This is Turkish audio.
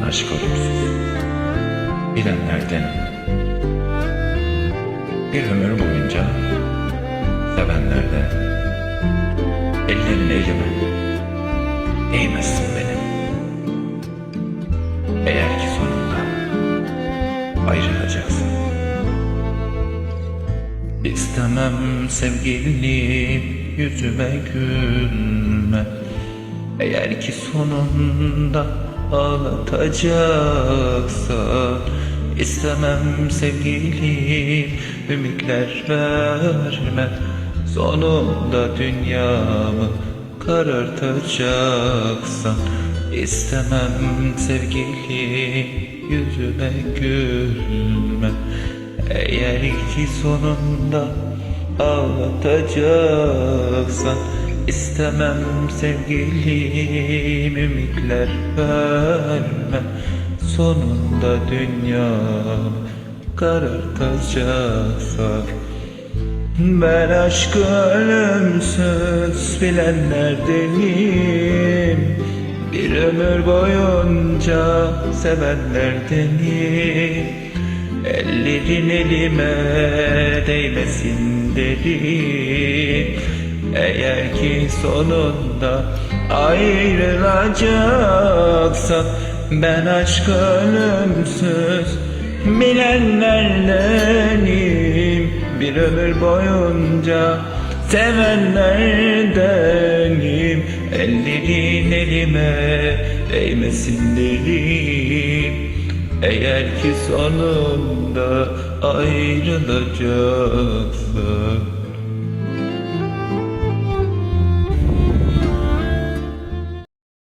Ben aşk ölümsüz. Bilenlerdenim. Bir ömür boyunca sevenlerde ellerin elime değmesin benim. Eğer ki sonunda ayrılacaksın. İstemem sevgilim yüzüme gülme Eğer ki sonunda ağlatacaksan İstemem sevgilim ümitler verme. Sonunda dünyamı karartacaksan. İstemem sevgilim yüzüme gülme. Eğer ki sonunda ağlatacaksan istemem sevgilim ümitler verme. Sonunda dünya karartacaksan Ben aşkı ölümsüz bilenlerdenim Bir ömür boyunca sevenlerdenim Ellerin elime değmesin derim Eğer ki sonunda ayrılacaksan Ben aşk ölümsüz bilenlerdenim. Bir ömür boyunca sevenlerdenim. Ellerin elime değmesin derim eğer ki sonunda ayrılacaksa